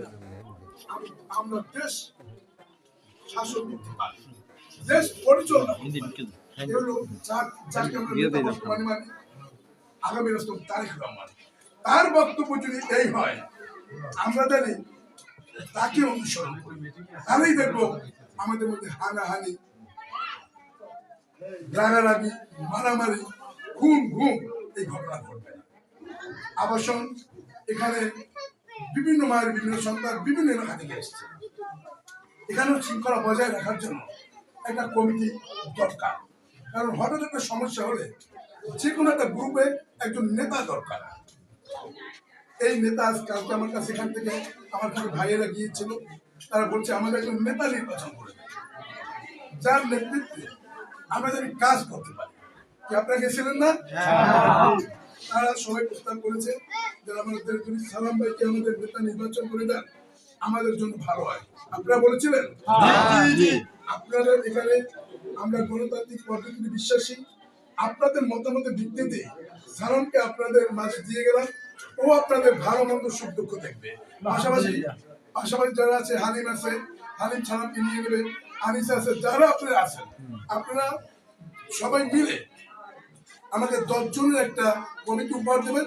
না আমরা দেশ শাসন করতে পারি। দেশ পরিচালনা আগামী রহমান। তার বক্তব্য যদি এই হয় আমরা জানি তাকে অনুসরণ করি। তাহলেই দেখব আমাদের মধ্যে হানাহানি রাগারাগি মারামারি খুন ঘুম এই ঘটনা ঘটবে না। আবাসন এখানে বিভিন্ন মায়ের বিভিন্ন সন্তান বিভিন্ন এলাকা থেকে এসছে। এখানেও শৃঙ্খলা বজায় রাখার জন্য একটা কমিটি দরকার। কারণ হঠাৎ একটা সমস্যা হলে যে কোনো একটা গ্রুপে একজন নেতা দরকার। এই নেতা কালকে আমার কাছে এখান থেকে আমার কাছে ভাইয়েরা গিয়েছিল। তারা বলছে আমাদের একজন নেতা নির্বাচন করে যার নেতৃত্বে আমরা যেন কাজ করতে পারি। কি আপনারা গেছিলেন না? তারা সবাই প্রস্তাব করেছে যে আমাদের সালাম ভাইকে আমাদের নেতা নির্বাচন করে দেন আমাদের জন্য ভালো হয়। আপনারা বলেছিলেন? আপনারা এখানে আমরা গণতান্ত্রিক পদ্ধতিতে বিশ্বাসী। আপনাদের মতামতের ভিত্তিতে সালামকে আপনাদের মাঝে দিয়ে গেলাম। ও আপনাদের ভালো মন্দ সুখ দুঃখ দেখবে। পাশাপাশি পাশাপাশি যারা আছে হালিম আছে হালিম সালামকে নিয়ে নেবে। আনিস আছে যারা আপনারা আছেন আপনারা সবাই মিলে আমাকে দশ জনের একটা কমিটি উপহার দেবেন।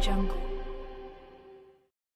Jungle.